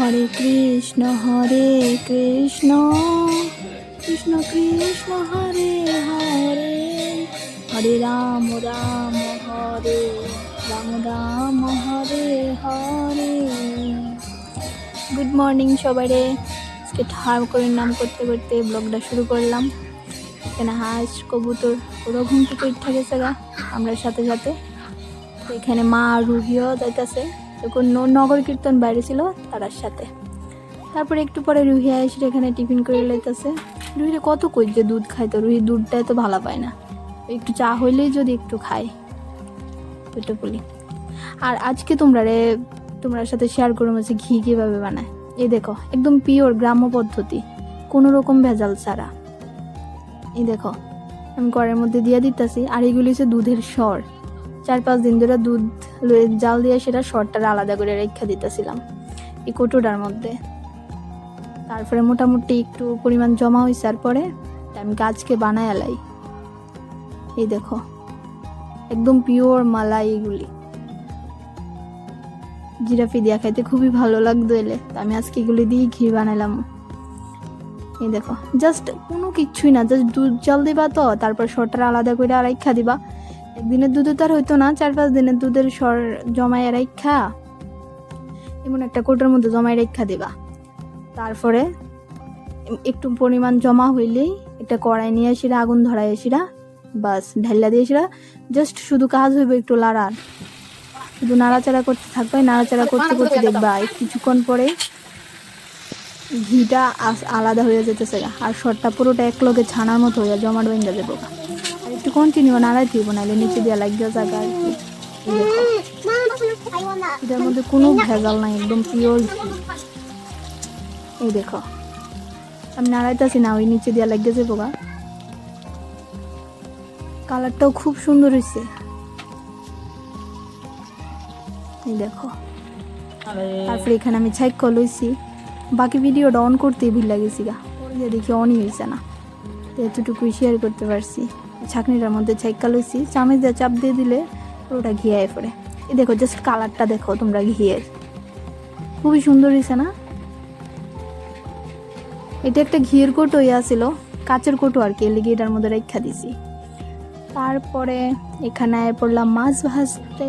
হরে Krishna Hare Krishna. Krishna Krishna, Hare Hare. Hare Ram Ram, Hare. Ram Ram, Hare Hare. Good morning সবাইরে। আজকে ঠার করে নাম করতে করতে ব্লগটা শুরু করলাম। এখানে হাঁস কবুতর ওরা ঘুম থেকে উঠে গেছে গা আমরা সাথে সাথে। এখানে মা রুহিও যাইতেছে। তখন ন- নগর কীর্তন বাইরে ছিল তারার সাথে। তারপরে একটু পরে রুহি এসে এখানে টিফিন করে লাইতেছে। রুহিরে কত কই যে দুধ খায় তো, রুহি দুধটাই তো ভালো পায় না। একটু চা হইলেই যদি একটু খায়। ওইটা বলি। আর আজকে তোমরা রে, তোমরা সাথে শেয়ার করো হচ্ছে ঘি কীভাবে বানায়। এই দেখো, একদম পিওর গ্রাম্য পদ্ধতি, কোনো রকম ভেজাল ছাড়া। এই দেখো, আমি কড়াইয়ের মধ্যে দিয়ে দিতেছি, আর এগুলি হচ্ছে দুধের স্বর চার পাঁচ দিন ধরে দুধ জাল দিয়ে সেটা স্বরটা আলাদা করে রেখে দিতেছিলাম, এই কোটোটার মধ্যে। তারপরে মোটামুটি একটু পরিমাণ জমা হয়েছে পরে আমি গাছকে বানায় এলাই। এই দেখো, একদম পিওর মালাই এগুলি। জিরাফি দিয়া খাইতে খুবই ভালো লাগতো এলে আমি আজকে এগুলি দিয়ে ঘি বানালাম এই দেখো জাস্ট কোনো কিচ্ছুই না জাস্ট দুধ জল দিবা তো, তারপর সরটা আলাদা করে আর আড়াইখা দিবা একদিনের দুধে তো আর হইতো না, চার পাঁচ দিনের দুধের সর জমাই আড়াইখা এমন একটা কোটোর মধ্যে জমাই রেখা দিবা তারপরে একটু পরিমাণ জমা হইলেই একটা কড়াই নিয়ে আসিরা, আগুন ধরাই আসিরা, বাস ঢাইলা দিয়ে আসিরা জাস্ট শুধু কাজ হইবে একটু লাড়ার শুধু নাড়াচাড়া করতে থাকবে, নাড়াচাড়া করতে করতে দেখবা কিছুক্ষণ পরে ঘিটা আলাদা হয়ে যেতেছে। আর শরটা পুরোটা এক লগে ছানার মতো হয়ে জমাট ভেঙে যাব গা। আর একটু কন্টিনিউ নাড়াই দিব নাহলে নিচে দিয়ে লাগিয়ে জায়গা আর কি এটার মধ্যে কোনো ভেজাল নাই একদম পিওর এই দেখো। আমি নাড়াইতেছি না, ওই নিচে দিয়ে লাগিয়ে যাব গা। কালারটাও খুব সুন্দর হয়েছে এই দেখো। তারপরে এখানে আমি ছাইক লইছি। বাকি ভিডিওটা অন করতেই ভিড় লাগেছি গা। দেখি অনই হয়েছে না। এতটুকুই শেয়ার করতে পারছি। ছাকনিটার মধ্যে ছাইকা লইছি, চামচ দিয়ে চাপ দিয়ে দিলে পুরোটা ঘিয়ায় পড়ে। এই দেখো জাস্ট কালারটা দেখো তোমরা ঘিয়ের। খুবই সুন্দর হয়েছে না? এটা একটা ঘিয়ের কোটো ইয়া ছিল, কাচের কোটো আর কি লেগে এটার মধ্যে রেখা দিছি। তারপরে এখানে পড়লাম মাছ ভাজতে।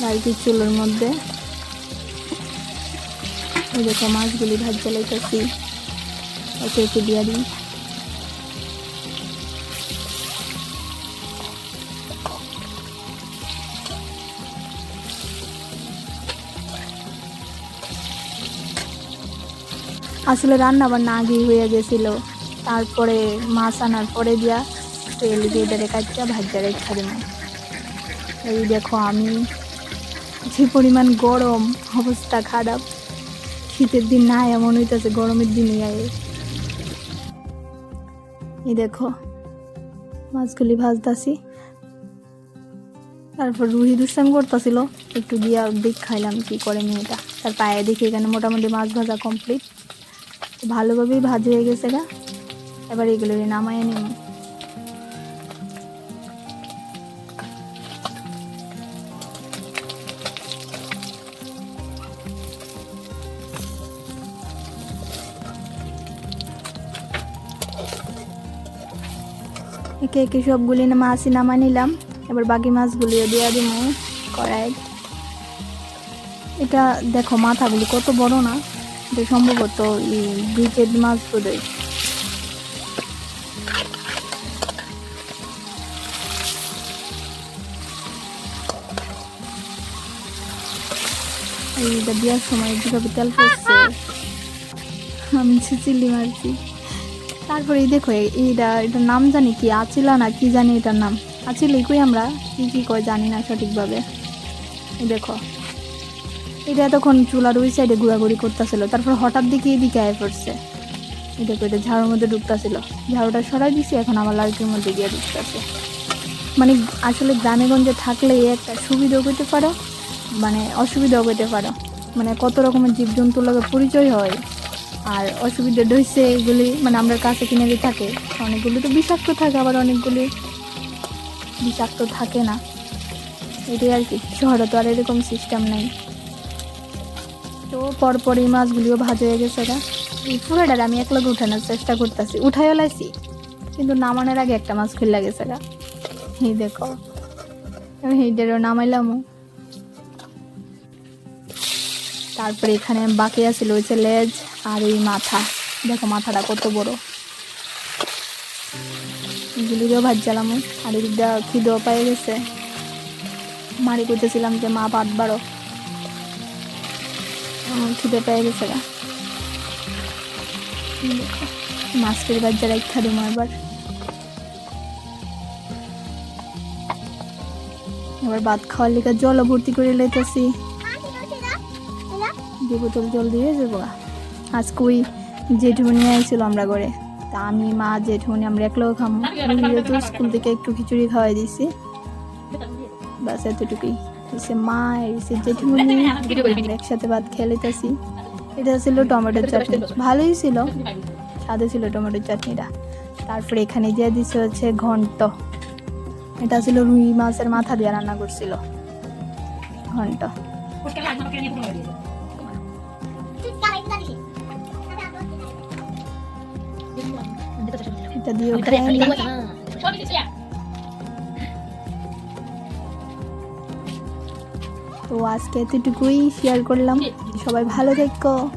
বাড়িটির চুলোর মধ্যে। এই দেখো, মাছগুলি ভাজ জ্বালাইতেছি একে একে দিয়া দিই। আসলে রান্না বান্না আগেই হয়ে গেছিল। তারপরে মাছ আনার পরে দিয়া তেল দিয়ে এটারে কাটিয়া ভাজা রেখা দেবো এই দেখো আমি যে পরিমাণ গরম অবস্থা খারাপ। শীতের দিন না এমন হইতেছে গরমের দিনই আয় এই। দেখো মাছগুলি ভাজতাছি। তারপর রুহি দুষ্টামি করতেছিল, একটু গিয়া দেখ খাইলাম কি করে মেয়েটা তার পায়ে দেখি এখানে মোটামুটি মাছ ভাজা কমপ্লিট ভালোভাবেই ভাজি হয়ে গেছে গা। এবার এগুলো নামায় নিন একে একে সবগুলি মাছই নামা নিলাম। এবার বাকি মাছগুলিও দিয়ে দিব কড়াই এটা দেখো মাথাগুলি কত বড় না। এটা সম্ভবত ব্রিজের মাছ বোধহয় এইটা দেওয়ার সময় যেভাবে তেল পড়ছে আমি চিলি মারছি। তারপরে এই দেখো এইটা এটার নাম জানি কি? আচিলা না কি জানি এটার নাম? আচিলি কই আমরা? কি কি কয় জানি না সঠিকভাবে। দেখো। এটা তখন চুলার ওই সাইডে ঘোরাঘুরি করতেছিল। তারপর হঠাৎ দিকে এদিকে আয় পড়ছে। এটা এটা ঝাড়ুর মধ্যে ঢুকতেছিল। ঝাড়ুটা সরাই দিছি, এখন আমার লাইটের মধ্যে গিয়ে ঢুকতেছে। মানে আসলে গ্রামেগঞ্জে থাকলে একটা সুবিধাও পেতে পারো মানে অসুবিধাও পেতে পারো। মানে কত রকমের জীবজন্তুর লগে পরিচয় হয়, আর অসুবিধা হয়েছে এগুলি মানে আমরা কাছে কিনে দিয়ে থাকে, অনেকগুলি তো বিষাক্ত থাকে, আবার অনেকগুলি বিষাক্ত থাকে না। এটাই আর কি, শহরে তো আর এরকম সিস্টেম নেই। তো পরপর এই মাছগুলিও ভাজ হয়ে গেছে গা। এই পুরোটার আমি এক লগে উঠানোর চেষ্টা করতেছি, উঠাইও লাইছি, কিন্তু নামানোর আগে একটা মাছ খুলে গেছে গা। এই দেখো, আমি এইটারও নামাইলামও। তারপরে এখানে বাকি আছে রয়েছে লেজ আর এই মাথা। দেখো মাথাটা কত বড়। এগুলিরও ভাজছিলাম আর এদিকটা খিদেও পেয়ে গেছে। মারি করতেছিলাম যে মা ভাত বাড়ো। খিদে পেয়ে গেছে গা। মাছের বাজার একটা দিব এবার। এবার ভাত খাওয়ার লিগে জল ভর্তি করে লইতেছি। যে বোতল জল দিয়ে যাব। আজকে ওই জেঠুমনি আইছিল আমরা ঘরে। তা আমি, মা জেঠুমনি আমরা একলাও খামো। রুহিরে তো স্কুল থেকে একটু খিচুড়ি খাওয়াই দিছি। বাস এতটুকুই। এসে মা এসে জেঠুমনি একসাথে ভাত খেয়ে লইতেছি। এটা ছিল টমেটোর চাটনি। ভালোই ছিল। সাদা ছিল টমেটোর চাটনিটা। তারপরে এখানে দিয়ে দিছে হচ্ছে ঘন্ট। এটা ছিল রুই মাছের মাথা দিয়ে রান্না করছিল। ঘন্ট। এটা দিয়েও তো আজকে এতটুকুই শেয়ার করলাম। সবাই ভালো থেকো।